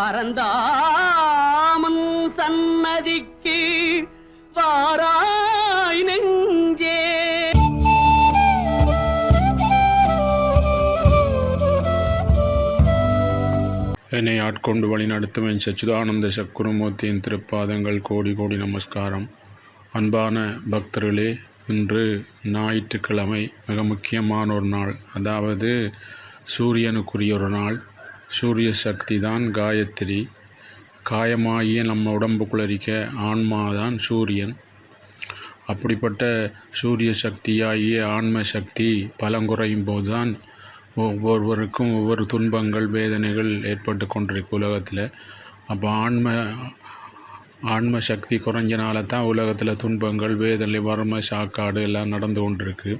பரந்தாமன் சன்னதிக்கு வாராய் நெஞ்சே. என்னை ஆட்கொண்டு வழிநடத்தும் என் சச்சிதானந்த சக்குருமூர்த்தியின் திருப்பாதங்கள் கோடி கோடி நமஸ்காரம். அன்பான பக்தர்களே இன்று ஞாயிற்றுக்கிழமை மிக முக்கியமான ஒரு நாள். அதாவது சூரியனுக்குரிய ஒரு நாள். சூரிய சக்தி தான் காயத்ரி. காயமாகிய நம்ம உடம்புக்குள்ள இருக்க ஆன்மா தான் சூரியன். அப்படிப்பட்ட சூரிய சக்தியாகிய ஆன்ம சக்தி பலங்குறையும் போதுதான் ஒவ்வொருவருக்கும் ஒவ்வொரு துன்பங்கள் வேதனைகள் ஏற்பட்டு கொண்டிருக்கு உலகத்தில். அப்போ ஆன்ம ஆன்ம சக்தி குறைஞ்சனால தான் உலகத்தில் துன்பங்கள் வேதனை வறுமை சாக்காடு எல்லாம் நடந்து கொண்டிருக்கு.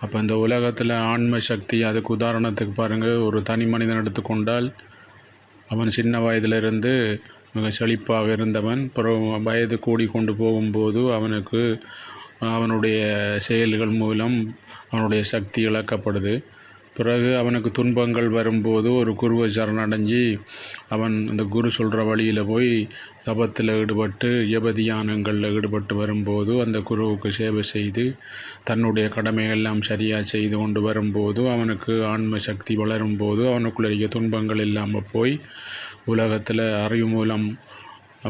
அப்போ இந்த உலகத்தில் ஆன்ம சக்தி அதுக்கு உதாரணத்துக்கு பாருங்கள் ஒரு தனி மனிதன் எடுத்துக்கொண்டால் அவன் சின்ன வயதிலிருந்து மிக செழிப்பாக இருந்தவன் பிறகு வயது கூடி கொண்டு போகும்போது அவனுக்கு அவனுடைய செயல்கள் மூலம் அவனுடைய சக்தி இழக்கப்படுது. பிறகு அவனுக்கு துன்பங்கள் வரும்போது ஒரு குருவை சரணடைஞ்சி அவன் அந்த குரு சொல்கிற வழியில் போய் தபத்தில் ஈடுபட்டு யபதியானங்களில் ஈடுபட்டு வரும்போது அந்த குருவுக்கு சேவை செய்து தன்னுடைய கடமையெல்லாம் சரியாக செய்து கொண்டு வரும்போது அவனுக்கு ஆன்ம சக்தி வளரும்போது அவனுக்குள்ள இருக்க துன்பங்கள் இல்லாமல் போய் உலகத்தில் அறிவு மூலம்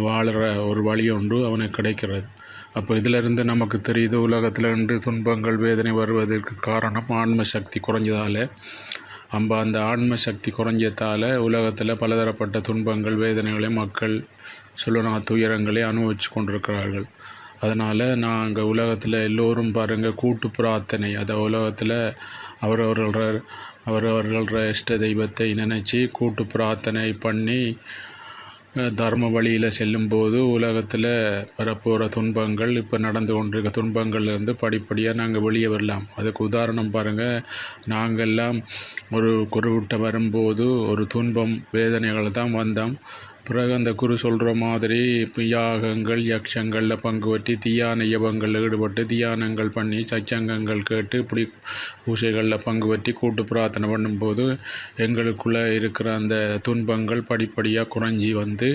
வாழ்கிற ஒரு வழி ஒன்று அவனுக்கு கிடைக்கிறது. அப்போ இதிலிருந்து நமக்கு தெரியுது உலகத்தில் இன்று துன்பங்கள் வேதனை வருவதற்கு காரணம் ஆன்ம சக்தி குறைஞ்சதால். நம்ம அந்த ஆன்ம சக்தி குறைஞ்சதால் உலகத்தில் பலதரப்பட்ட துன்பங்கள் வேதனைகளை மக்கள் சொல்லுனா துயரங்களை அனுபவித்து கொண்டிருக்கிறார்கள். அதனால் நாங்கள் உலகத்தில் எல்லோரும் பாருங்கள் கூட்டு பிரார்த்தனை. அதை உலகத்தில் அவரவர்கள அவரவர்கள இஷ்ட தெய்வத்தை நினச்சி கூட்டு பிரார்த்தனை பண்ணி தர்ம வழியில் செல்லும்போது உலகத்தில் வரப்போகிற துன்பங்கள் இப்போ நடந்து கொண்டிருக்க துன்பங்கள்லேருந்து படிப்படியாக நாங்கள் வெளியே வரலாம். அதுக்கு உதாரணம் பாருங்கள் நாங்கள்லாம் ஒரு குருவிட்ட வரும்போது ஒரு துன்பம் வேதனைகள் தான் வந்தோம். பிறகு அந்த குரு சொல்கிற மாதிரி இப்போ யாகங்கள் யக்ஷங்களில் பங்கு பற்றி தியான யபங்களில் ஈடுபட்டு தியானங்கள் பண்ணி சச்சங்கங்கள் கேட்டு இப்படி பூஜைகளில் பங்கு பற்றி கூட்டு பிரார்த்தனை பண்ணும்போது எங்களுக்குள்ளே இருக்கிற அந்த துன்பங்கள் படிப்படியாக குறைஞ்சி வந்து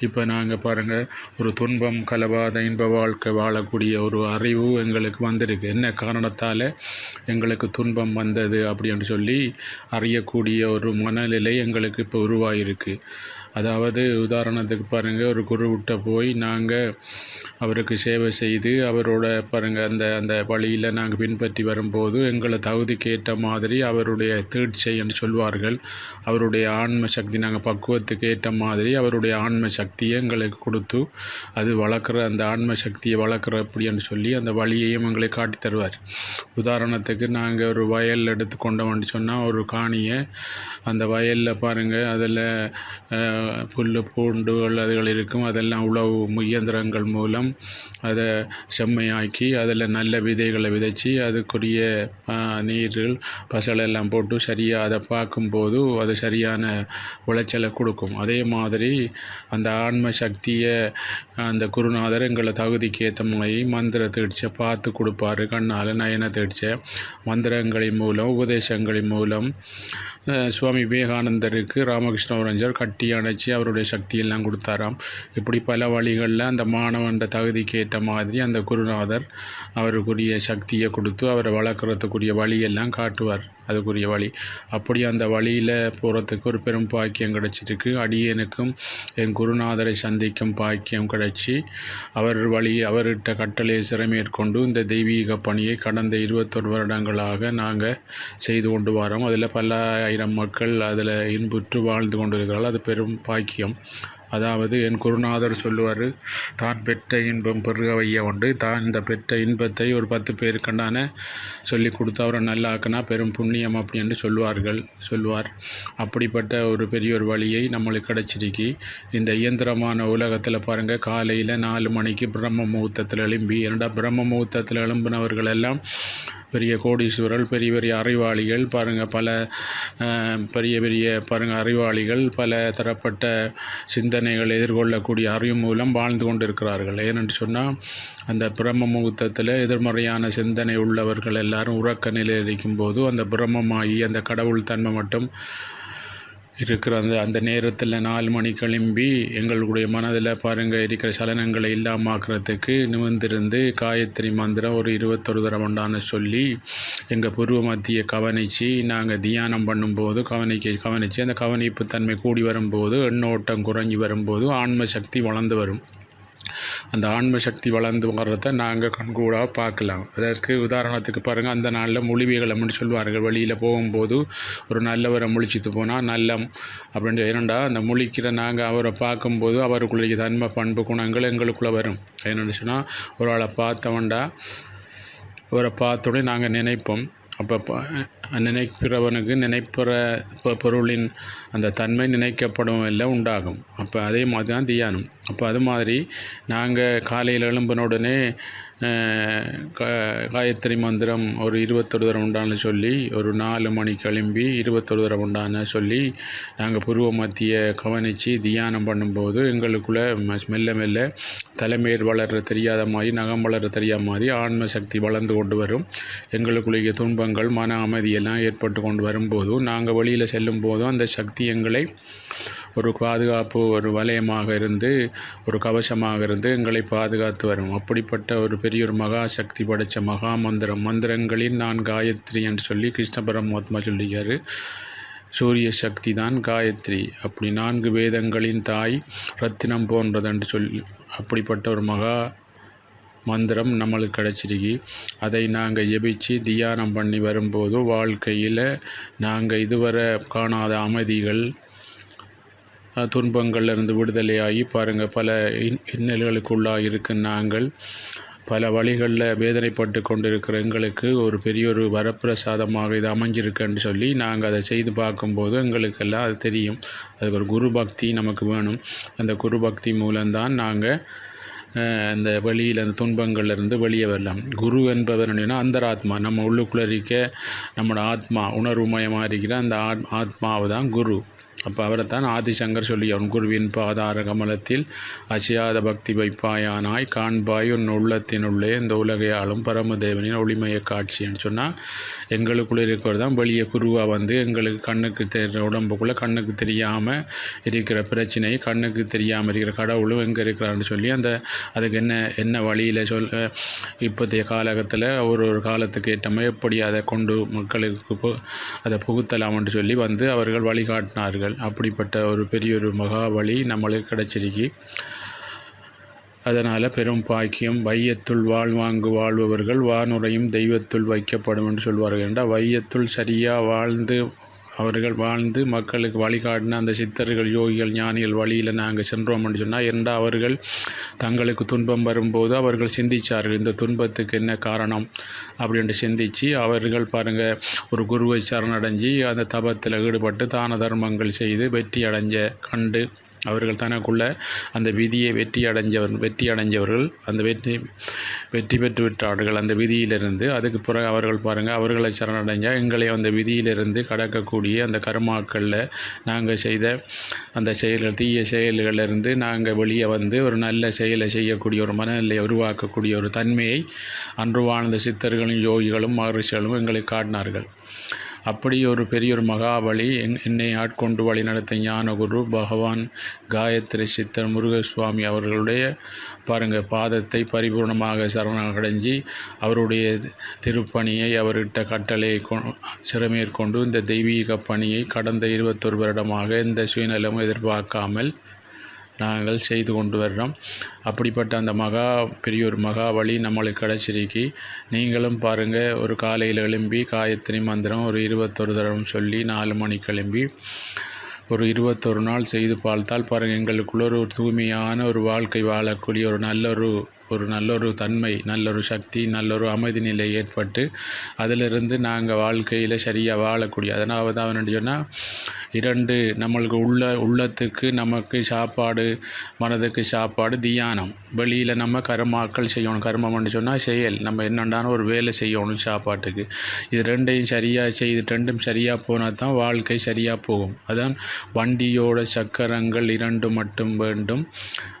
இப்போ நாங்கள் பாருங்கள் ஒரு துன்பம் கலவாத இன்ப வாழ்க்கை வாழக்கூடிய ஒரு அறிவு எங்களுக்கு வந்திருக்கு. என்ன காரணத்தால் எங்களுக்கு துன்பம் வந்தது அப்படின்னு சொல்லி அறியக்கூடிய ஒரு மனநிலை எங்களுக்கு இப்போ உருவாகிருக்கு அதாவது உதாரணத்துக்கு பாருங்கள் ஒரு குருவிட்ட போய் நாங்கள் அவருக்கு சேவை செய்து அவரோட பாருங்கள் அந்த அந்த வழியில் நாங்கள் பின்பற்றி வரும்போது எங்களை தகுதி கேட்ட மாதிரி அவருடைய தீட்சை என்று சொல்வார்கள். அவருடைய ஆன்ம சக்தி நாங்கள் பக்குவத்துக்கு ஏற்ற மாதிரி அவருடைய ஆன்ம சக்தியை எங்களுக்கு கொடுத்து அது வளர்க்குற அந்த ஆன்ம சக்தியை வளர்க்குற அப்படின்னு சொல்லி அந்த வழியையும் எங்களை காட்டி தருவார். உதாரணத்துக்கு நாங்கள் ஒரு வயல் எடுத்துக்கொண்டோம்னு சொன்னால் ஒரு காணியை அந்த வயலில் பாருங்கள் அதில் புல் பூண்டுகள் அதுகள் இருக்கும். அதெல்லாம் உழவு இயந்திரங்கள் மூலம் அதை செம்மையாக்கி அதில் நல்ல விதைகளை விதைச்சி அதுக்குரிய நீர்கள் பசலெல்லாம் போட்டு சரியாக அதை பார்க்கும்போது அது சரியான விளைச்சலை கொடுக்கும். அதே மாதிரி அந்த ஆன்ம சக்தியை அந்த குருநாதர் எங்களை தகுதிக்கு ஏற்ற மாதிரி மந்திர தீட்சை பார்த்து கொடுப்பாரு. கண்ணால் நயன தீட்சை. மந்திரங்களின் மூலம் உபதேசங்களின் மூலம் சுவாமி விவேகானந்தருக்கு ராமகிருஷ்ண கட்டி வச்சு அவருடைய சக்தியெல்லாம் கொடுத்தாராம். இப்படி பல வழிகளில் அந்த மாணவன் தகுதிக்கு ஏற்ற மாதிரி அந்த குருநாதர் அவருக்குரிய சக்தியை கொடுத்து அவரை வளர்க்குறதுக்குரிய வழியெல்லாம் காட்டுவார். அதுக்குரிய வழி. அப்படி அந்த வழியில் போகிறதுக்கு ஒரு பெரும் பாக்கியம் கிடச்சிருக்கு. அடியனுக்கும் என் குருநாதரை சந்திக்கும் பாக்கியம் கிடச்சி அவர் வழி அவர்கிட்ட கட்டளையை சிறமேற்கொண்டு இந்த தெய்வீக பணியை கடந்த இருபத்தொரு வருடங்களாக நாங்கள் செய்து கொண்டு வரோம். அதில் பல ஆயிரம் மக்கள் அதில் இன்புற்று வாழ்ந்து கொண்டிருக்கிறார்கள். அது பெரும் பாக்கியம். அதாவது என் குருநாதர் சொல்லுவார் தான் பெற்ற இன்பம் பெருக வைய உண்டு. தான் இந்த பெற்ற இன்பத்தை ஒரு பத்து பேருக்கண்டான சொல்லி கொடுத்தவரை நல்லாக்குனா பெரும் புண்ணியம் அப்படின்னு சொல்லுவார்கள் சொல்லுவார். அப்படிப்பட்ட ஒரு பெரிய ஒரு வழியை நம்மளுக்கு கிடச்சிருக்கு. இந்த இயந்திரமான உலகத்தில் பாருங்கள் காலையில் நாலு மணிக்கு பிரம்ம முகூர்த்தத்தில் எழும்பி என்னடா பிரம்ம முகூர்த்தத்தில் எழும்பினவர்கள் எல்லாம் பெரிய கோடீஸ்வரர் பெரிய பெரிய அறிவாளிகள் பாருங்கள் பல பெரிய பெரிய பாருங்கள் அறிவாளிகள் பல தரப்பட்ட சிந்த சிந்தனைகள் எதிர்கொள்ளக்கூடிய அறிவு மூலம் வாழ்ந்து கொண்டிருக்கிறார்கள். ஏனென்று சொன்னால் அந்த பிரம்ம முகூர்த்தத்தில் எதிர்மறையான சிந்தனை உள்ளவர்கள் எல்லாரும் உறக்க நிலையில் இருக்கும்போது அந்த பிரம்மமாகி அந்த கடவுள் தன்மை மட்டும் இருக்கிற அந்த அந்த நேரத்தில் நாலு மணி கிளம்பி எங்களுடைய மனதில் பாருங்கள் இருக்கிற சலனங்களை இல்லாமாக்குறதுக்கு நிமிர்ந்திருந்து காயத்ரி மந்திரம் ஒரு இருபத்தொரு தடவைண்டான்னு சொல்லி எங்கள் பூர்வ மத்தியை கவனித்து நாங்கள் தியானம் பண்ணும்போது கவனிக்க கவனித்து அந்த கவனிப்பு தன்மை கூடி வரும்போது எண்ணோட்டம் குறைஞ்சி வரும்போது ஆன்ம சக்தி வளர்ந்து வரும். அந்த ஆன்ம சக்தி வளர்ந்து வர்றதை நாங்கள் கண்கூடாக பார்க்கலாம். அதற்கு உதாரணத்துக்கு பாருங்கள் அந்த நாளில் மொழிவிகளம்னு சொல்லுவார்கள் வெளியில் போகும்போது ஒரு நல்லவரை முழிச்சிட்டு போனால் நல்லம் அப்படின்னு ஏனண்டா அந்த முழிக்கிற நாங்கள் அவரை பார்க்கும்போது அவருக்குள்ள தன்மை பண்பு குணங்கள் எங்களுக்குள்ளே வரும். என்னென்னு சொன்னால் ஒரு ஆளை பார்த்தவன்டா அவரை பார்த்தோடனே நாங்கள் நினைப்போம். அப்போ ப- நினைக்கிறவனுக்கு நினைப்பிற பொருளின் அந்த தன்மை நினைக்கப்படும் எல்லாம் உண்டாகும். அப்போ அதே மாதிரி தான் தியானம். அப்போ அது மாதிரி நாங்கள் காலையில் எழும்பின உடனே காயத்ரி மந்திரம் ஒரு இருபத்தொரு தரம் உண்டான சொல்லி ஒரு நாலு மணி கிளம்பி இருபத்தொரு தரம் உண்டான சொல்லி நாங்கள் புருவ மத்திய கவனித்து தியானம் பண்ணும்போது எங்களுக்குள்ளே மெல்ல மெல்ல தலைமையில் வளர தெரியாத மாதிரி நகம் வளர தெரியாத மாதிரி ஆன்ம சக்தி வளர்ந்து கொண்டு வரும். எங்களுக்குள்ளே துன்பங்கள் மன அமைதியெல்லாம் ஏற்பட்டு கொண்டு வரும்போதும் நாங்கள் வெளியில் செல்லும் போதும் அந்த சக்தி எங்களை ஒரு பாதுகாப்பு ஒரு வலயமாக இருந்து ஒரு கவசமாக இருந்து எங்களை பாதுகாத்து வரும். அப்படிப்பட்ட ஒரு பெரிய ஒரு மகா சக்தி படைத்த மகா மந்திரம் மந்திரங்களில் நான் காயத்ரி என்று சொல்லி கிருஷ்ண பரமாத்மா சொல்லியார் சூரிய சக்தி தான் காயத்ரி. அப்படி நான்கு வேதங்களின் தாய் ரத்தினம் போன்றது என்று சொல்லி அப்படிப்பட்ட ஒரு மகா மந்திரம் நம்மளுக்கு கிடச்சிருக்கி. அதை நாங்கள் ஜெபிச்சு தியானம் பண்ணி வரும்போது வாழ்க்கையில் நாங்கள் இதுவரை காணாத அமைதிகள் துன்பங்கள்லேருந்து துன்பங்கள்ல இருந்து விடுதலையாகி பாருங்கள் பல இன் இன்னல்களுக்குள்ளாக இருக்கும் நாங்கள் பல வழிகளில் வேதனைப்பட்டு கொண்டிருக்கிற எங்களுக்கு ஒரு பெரிய ஒரு வரப்பிரசாதமாக இது அமைஞ்சிருக்குன்னு சொல்லி நாங்கள் அதை செய்து பார்க்கும்போது எங்களுக்கெல்லாம் அது தெரியும். அதுக்கு ஒரு குரு பக்தி நமக்கு வேணும். அந்த குரு பக்தி மூலம்தான் நாங்கள் அந்த வெளியில் அந்த துன்பங்கள்லேருந்து வெளியே வரலாம். குரு என்பவர் என்னன்னா அந்தராத்மா. நம்ம உள்ளுக்குள்ளே இருக்க நம்மளோட ஆத்மா உணர்வுமயமாக இருக்கிற அந்த ஆத் ஆத்மாவை தான் குரு. அப்போ அவரைத்தான் ஆதிசங்கர் சொல்லி அவன் குருவின் பாதார கமலத்தில் அசியாத பக்தி வைப்பாயானாய் காண்பாய் உன் உள்ளத்தினுள்ளே இந்த உலகையாலும் பரமதேவனின் ஒளிமய காட்சின்னு சொன்னால் எங்களுக்குள்ளே இருக்கிறது தான் வெளியே குருவாக வந்து எங்களுக்கு கண்ணுக்கு தெரிகிற உடம்புக்குள்ளே கண்ணுக்கு தெரியாமல் இருக்கிற பிரச்சனை கண்ணுக்கு தெரியாமல் இருக்கிற கடவுளும் எங்கே இருக்கிறான்னு சொல்லி அந்த அதுக்கு என்ன என்ன வழியில் சொல் இப்போதைய காலகட்டத்தில் ஒரு ஒரு காலத்துக்கு ஏற்ற மாதிரி எப்படி அதை கொண்டு மக்களுக்கு பு அதை புகுத்தலாம்னு சொல்லி வந்து அவர்கள் வழிகாட்டினார்கள். அப்படிப்பட்ட ஒரு பெரிய ஒரு மகாபலி நம்மளுக்கு கிடச்சிருக்கு. அதனால் பெரும் பாக்கியம் வையத்துள் வாழ்வாங்கு வாழ்பவர்கள் வானுரையும் தெய்வத்துள் வைக்கப்படும் என்று சொல்வார்கள். என்றால் வையத்துள் சரியாக வாழ்ந்து அவர்கள் வாழ்ந்து மக்களுக்கு வழிகாட்டின அந்த சித்தர்கள் யோகிகள் ஞானிகள் வழியில் நாங்கள் சென்றோம் என்று சொன்னால் இரண்டா அவர்கள் தங்களுக்கு துன்பம் வரும்போது அவர்கள் சிந்தித்தார்கள் இந்த துன்பத்துக்கு என்ன காரணம்? அப்படின்ட்டு சிந்தித்து அவர்கள் பாருங்கள் ஒரு குருவை சரணடைஞ்சு அந்த தபத்தில் ஈடுபட்டு தான தர்மங்கள் செய்து வெற்றி அடைஞ்ச கண்டு அவர்கள் தனக்குள்ள அந்த விதியை வெற்றி அடைஞ்சவர் வெற்றி அடைஞ்சவர்கள் அந்த வெற்றி வெற்றி பெற்று விட்டார்கள் அந்த விதியிலிருந்து. அதுக்கு பிறகு அவர்கள் பாருங்கள் அவர்களை சரணடைஞ்சால் எங்களை அந்த விதியிலிருந்து கடக்கக்கூடிய அந்த கர்மாக்களில் நாங்கள் செய்த அந்த செயல்கள் தீய செயல்களிலிருந்து நாங்கள் வெளியே வந்து ஒரு நல்ல செயலை செய்யக்கூடிய ஒரு மனநிலையை உருவாக்கக்கூடிய ஒரு தன்மையை அன்று வாழ்ந்த சித்தர்களும் யோகிகளும் மகரிஷிகளும் எங்களை காட்டினார்கள். அப்படி ஒரு பெரிய ஒரு மகாபலி என் என்னை ஆட்கொண்டு வழி நடத்த ஞானகுரு பகவான் காயத்ரி சித்தர் முருகசுவாமி அவர்களுடைய பாருங்க பாதத்தை பரிபூர்ணமாக சரணடைஞ்சி அவருடைய திருப்பணியை அவர்கிட்ட கட்டளையை கொ சிறமேற்கொண்டு இந்த தெய்வீக பணியை கடந்த இருபத்தொரு வருடமாக எந்த சுயநலமும் எதிர்பார்க்காமல் நாங்கள் செய்து கொண்டு வர்றோம். அப்படிப்பட்ட அந்த மகா பெரிய ஒரு மகா வழி நம்மளுக்கு கிடச்சிருக்கு நீங்களும் பாருங்கள் ஒரு காலையில் எழும்பி காயத்ரி மந்திரம் ஒரு இருபத்தொரு தடவை சொல்லி நாலு மணிக்கு எழும்பி ஒரு இருபத்தொரு நாள் செய்து பார்த்தால் பாருங்கள் எங்களுக்குள்ள ஒரு தூய்மையான ஒரு வாழ்க்கை வாழக்கூடிய ஒரு நல்ல ஒரு ஒரு நல்ல ஒரு தன்மை நல்ல ஒரு சக்தி நல்ல ஒரு அமைதி நிலை ஏற்பட்டு அதிலிருந்து நாங்கள் வாழ்க்கையில் சரியாக வாழக்கூடிய அதனால் தான் அவன் சொன்னால் இரண்டு நம்மளுக்கு உள்ள உள்ளத்துக்கு நமக்கு சாப்பாடு மனதுக்கு சாப்பாடு தியானம். வெளியில் நம்ம கர்மாக்கள் செய்யணும். கர்மம்னு சொன்னால் செயல். நம்ம என்னென்றான ஒரு வேலை செய்யணும் சாப்பாட்டுக்கு. இது ரெண்டையும் சரியாக செய்து ரெண்டும் சரியாக போனால் தான் வாழ்க்கை சரியாக போகும். அதான் வண்டியோட சக்கரங்கள் இரண்டு மட்டும் வேண்டும்.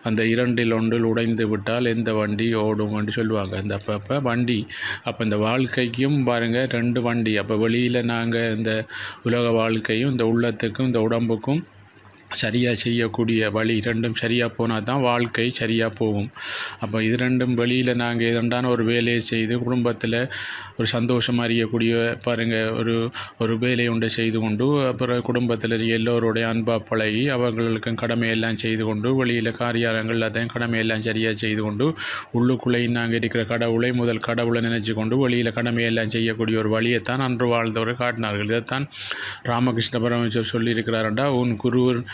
அந்த இரண்டில் ஒன்றில் உடைந்து விட்டால் எந்த வண்டி ஓடும்னு சொல்லுவாங்க. அந்த அப்போ அப்போ வண்டி. அப்போ இந்த வாழ்க்கைக்கும் பாருங்கள் ரெண்டு வண்டி. அப்போ வெளியில் நாங்கள் இந்த உலக வாழ்க்கையும் இந்த உள்ள உள்ளத்துக்கும் இந்த உடம்புக்கும் சரியாக செய்யக்கூடிய வழி ரெண்டும் சரியாக போனால் தான் வாழ்க்கை சரியாக போகும். அப்போ இது ரெண்டும் வழியில் நாங்கள் இரண்டான ஒரு வேலையை செய்து குடும்பத்தில் ஒரு சந்தோஷமாக அறியக்கூடிய பாருங்கள் ஒரு ஒரு வேலையை உண்டு செய்து கொண்டு அப்புறம் குடும்பத்தில் எல்லோருடைய அன்பாக பழகி அவங்களுக்கும் கடமையெல்லாம் செய்து கொண்டு வெளியில் காரியாலயங்கள் எல்லாத்தையும் கடமையெல்லாம் சரியாக செய்து கொண்டு உள்ளுக்குள்ளேயும் நாங்கள் இருக்கிற கடவுளை முதல் கடவுளை நினச்சி கொண்டு வெளியில் கடமையெல்லாம் செய்யக்கூடிய ஒரு வழியைத்தான் அன்று வாழ்ந்தவரை காட்டினார்கள். இதைத்தான் ராமகிருஷ்ண பரமேஸ்வர் சொல்லியிருக்கிறாருண்டா உன் குரு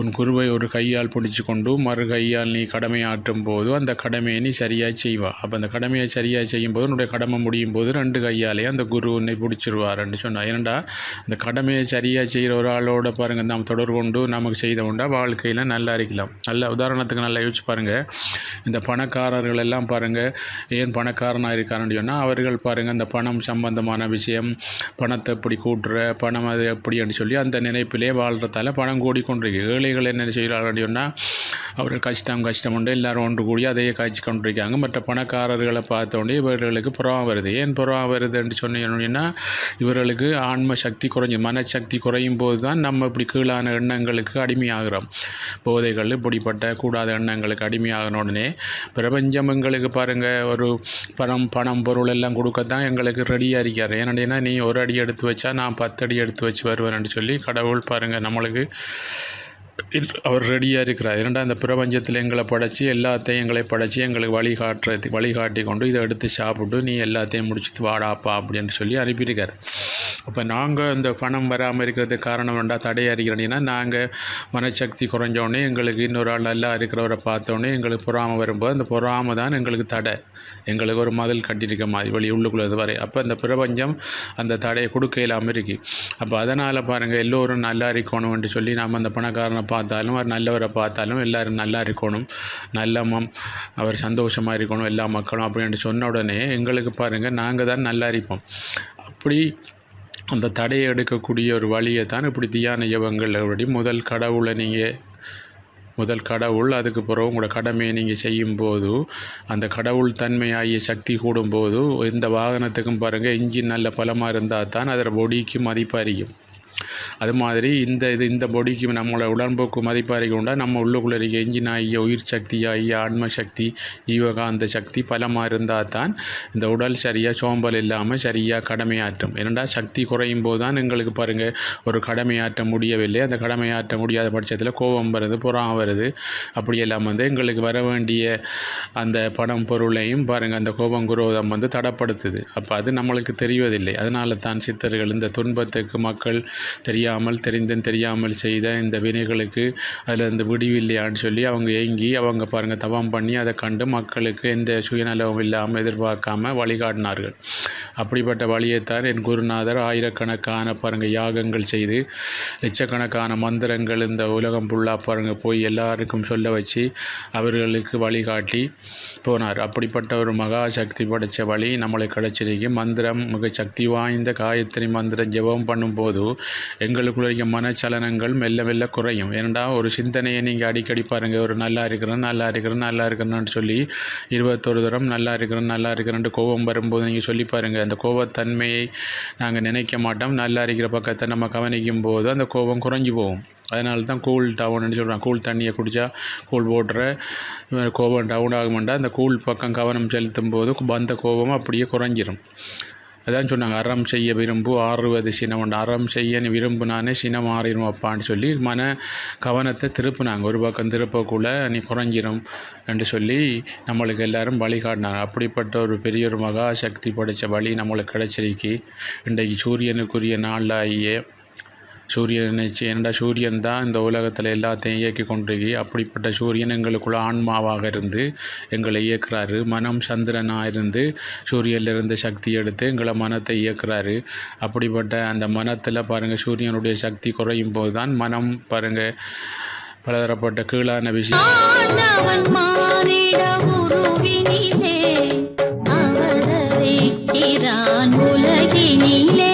உன் குருவை ஒரு கையால் பிடிச்சி கொண்டு மறு கையால் நீ கடமையாற்றும் போது அந்த கடமையை நீ சரியாக செய்வா. அப்போ அந்த கடமையை சரியாக செய்யும்போது உன்னுடைய கடமை முடியும் போது ரெண்டு கையாலே அந்த குரு உன்னை பிடிச்சிருவாருன்னு சொன்னார். ஏனண்டா அந்த கடமையை சரியாக செய்கிற ஒரு ஆளோட பாருங்கள் நாம் தொடர்பு கொண்டு நமக்கு செய்த உண்டா? வாழ்க்கையில் நல்லா இருக்கலாம். நல்ல உதாரணத்துக்கு நல்லா யோசிச்சு பாருங்கள் இந்த பணக்காரர்கள் எல்லாம் பாருங்கள் ஏன் பணக்காரனாக இருக்காருன்னு சொன்னால் அவர்கள் பாருங்கள் அந்த பணம் சம்பந்தமான விஷயம் பணத்தை எப்படி கூட்டுற பணம் அது எப்படின்னு சொல்லி அந்த நினைப்பிலே வாழ்கிறதால பணம் கூடிக்கொண்டிருக்கு. ஏழைகள் என்ன செய்கிறார்கள் அப்படின்னா அவர்கள் கஷ்டம் கஷ்டம் உண்டு எல்லாரும் ஒன்று கூடி அதையே காய்ச்சி கொண்டிருக்காங்க மற்ற பணக்காரர்களை பார்த்தோன்னே இவர்களுக்கு புறம் வருது. ஏன் புறம் வருதுன்னு சொன்னீங்கன்னா இவர்களுக்கு ஆன்ம சக்தி குறைஞ்சி மனசக்தி குறையும் போது தான் நம்ம இப்படி கீழான எண்ணங்களுக்கு அடிமையாகிறோம். போதைகள் இப்படிப்பட்ட கூடாத எண்ணங்களுக்கு அடிமையாகின உடனே பிரபஞ்சம் எங்களுக்கு பாருங்கள் ஒரு பணம் பணம் பொருள் எல்லாம் கொடுக்கத்தான் எங்களுக்கு ரெடியாக இருக்கார். ஏன்னா நீ ஒரு அடி எடுத்து வச்சா நான் பத்து அடி எடுத்து வச்சு வருவேன்னு சொல்லி கடவுள் பாருங்கள் நம்மளுக்கு அவர் ரெடியாக இருக்கிறார். இரண்டாம் இந்த பிரபஞ்சத்தில் எங்களை படைச்சி எல்லாத்தையும் எங்களை படைச்சி எங்களுக்கு வழிகாட்டுறதுக்கு வழிகாட்டி கொண்டு இதை எடுத்து சாப்பிட்டு நீ எல்லாத்தையும் முடிச்சுட்டு வாடாப்பா அப்படின்னு சொல்லி அனுப்பியிருக்கார். அப்போ நாங்கள் இந்த பணம் வராமல் இருக்கிறதுக்கு காரணம் வேண்டாம் தடையாக இருக்கிறீங்கன்னா நாங்கள் மனசக்தி குறைஞ்சோடனே எங்களுக்கு இன்னொரு ஆள் நல்லா இருக்கிறவரை பார்த்தோன்னே எங்களுக்கு பொறாமை வரும்போது அந்த பொறாமை தான் எங்களுக்கு தடை. எங்களுக்கு ஒரு மதில் கட்டியிருக்க மாதிரி வெளி உள்ளுக்குள்ளே வரை. அப்போ இந்த பிரபஞ்சம் அந்த தடையை கொடுக்க இல்லாமல் இருக்கு. அப்போ அதனால் பாருங்கள் எல்லோரும் நல்லா இருக்கணும்னு சொல்லி நம்ம அந்த பணக்காரனை பார்த்தாலும் அவர் நல்லவரை பார்த்தாலும் எல்லோரும் நல்லா இருக்கணும். நல்ல மம் அவர் சந்தோஷமாக இருக்கணும் எல்லா மக்களும் அப்படின்னு சொன்ன உடனே எங்களுக்கு பாருங்கள் நாங்கள் தான் நல்லா இருப்போம். அப்படி அந்த தடையை எடுக்கக்கூடிய ஒரு வழியை தான் இப்படி தியான யவங்கள் அப்படி முதல் கடவுளை நீங்கள் முதல் கடவுள் அதுக்கு பிறகு உங்களோட கடமையை நீங்கள் செய்யும்போது அந்த கடவுள் தன்மையாகிய சக்தி கூடும்போது எந்த வாகனத்துக்கும் பாருங்கள் இன்ஜின் நல்ல பலமாக இருந்தால் தான் அதில் பொடிக்கு மதிப்பு அறியும் அது மாதிரி இந்த இது இந்த பொடிக்கு நம்மளோட உடம்புக்கு மதிப்பு உண்டா? நம்ம உள்ளுக்குள்ளே இருக்க இன்ஜின் ஆகிய உயிர் சக்தி ஆகிய ஆன்ம சக்தி ஜீவகாந்த சக்தி பலமாக இருந்தால் தான் இந்த உடல் சரியாக சோம்பல் இல்லாமல் சரியாக கடமையாற்றும். ஏனெண்டா சக்தி குறையும் போது தான் எங்களுக்கு பாருங்கள் ஒரு கடமையாற்ற முடியவில்லை. அந்த கடமையாற்ற முடியாத பட்சத்தில் கோபம் வருது புறம் வருது. அப்படியெல்லாம் வந்து எங்களுக்கு வர வேண்டிய அந்த பணம் பொருளையும் பாருங்கள் அந்த கோபம் குரோதம் வந்து தடப்படுத்துது. அப்போ அது நம்மளுக்கு தெரிவதில்லை. அதனால தான் சித்தர்கள் இந்த துன்பத்துக்கு மக்கள் தெரியாமல் தெரிந்தும் தெரியாமல் செய்த இந்த வினைகளுக்கு அதில் இந்த விடிவில்லையான்னு சொல்லி அவங்க ஏங்கி அவங்க பாருங்கள் தவம் பண்ணி அதை கண்டு மக்களுக்கு எந்த சுயநலவும் இல்லாமல் எதிர்பார்க்காம வழிகாட்டினார்கள். அப்படிப்பட்ட வழியைத்தான் என் குருநாதர் ஆயிரக்கணக்கான பாருங்கள் யாகங்கள் செய்து லட்சக்கணக்கான மந்திரங்கள் இந்த உலகம் ஃபுல்லாக பாருங்கள் போய் எல்லாருக்கும் சொல்ல வச்சு அவர்களுக்கு வழிகாட்டி போனார். அப்படிப்பட்ட ஒரு மகா சக்தி படைத்த வழி நம்மளுக்கு கிடச்சிருக்கு மந்திரம் மிக சக்தி வாய்ந்த காயத்ரி மந்திரம் ஜெபம் பண்ணும்போது எங்களுக்குள்ள மனச்சலனங்கள் மெல்ல மெல்ல குறையும். ஏனண்டா ஒரு சிந்தனையை நீங்கள் அடிக்கடி பாருங்கள் ஒரு நல்லா இருக்கிறேன் நல்லா இருக்கிறேன் நல்லா இருக்கிறேன்னு சொல்லி இருபத்தொரு தரம் நல்லா இருக்கிறேன் நல்லா இருக்கிறேன்ட்டு கோபம் வரும்போது நீங்கள் சொல்லி பாருங்கள் அந்த கோபத்தன்மையை நாங்கள் நினைக்க மாட்டோம். நல்லா இருக்கிற பக்கத்தை நம்ம கவனிக்கும் போது அந்த கோபம் குறைஞ்சி போகும். அதனால தான் கூல் டவுன்னு சொல்கிறாங்க கூல் தண்ணியை குடித்தா கூல் போடுற கோபம் டவுன் ஆகுமெண்டா அந்த கூல் பக்கம் கவனம் செலுத்தும் போது வந்த கோபம் அப்படியே குறைஞ்சிரும். அதான் சொன்னாங்க அறம் செய்ய விரும்பு ஆறுவது சினம் அறம் செய்ய நீ விரும்புனானே சினம் ஆறிடும் அப்பான்னு சொல்லி மன கவனத்தை திருப்புனாங்க. ஒரு பக்கம் திருப்பக்குள்ள நீ குறைஞ்சிரும் என்று சொல்லி நம்மளுக்கு எல்லாரும் வழிகாட்டினாங்க அப்படிப்பட்ட ஒரு பெரிய ஒரு மகா சக்தி படைத்த வழி நம்மளுக்கு கிடைச்சிருக்கு. இன்றைக்கு சூரியனுக்குரிய நாளாகிய சூரியன் நினைச்சு ஏனடா சூரியன் தான் இந்த உலகத்தில் எல்லாத்தையும் இயக்கி கொண்டிருக்கி அப்படிப்பட்ட சூரியன் எங்களுக்குள்ள ஆன்மாவாக இருந்து எங்களை இயக்குறாரு. மனம் சந்திரனாக இருந்து சூரியனிலிருந்து சக்தி எடுத்து எங்களை மனத்தை இயக்குறாரு. அப்படிப்பட்ட அந்த மனத்தில் பாருங்கள் சூரியனுடைய சக்தி குறையும் போது தான் மனம் பாருங்கள் பலதரப்பட்ட கீழான விஷயம். உலகினிலே.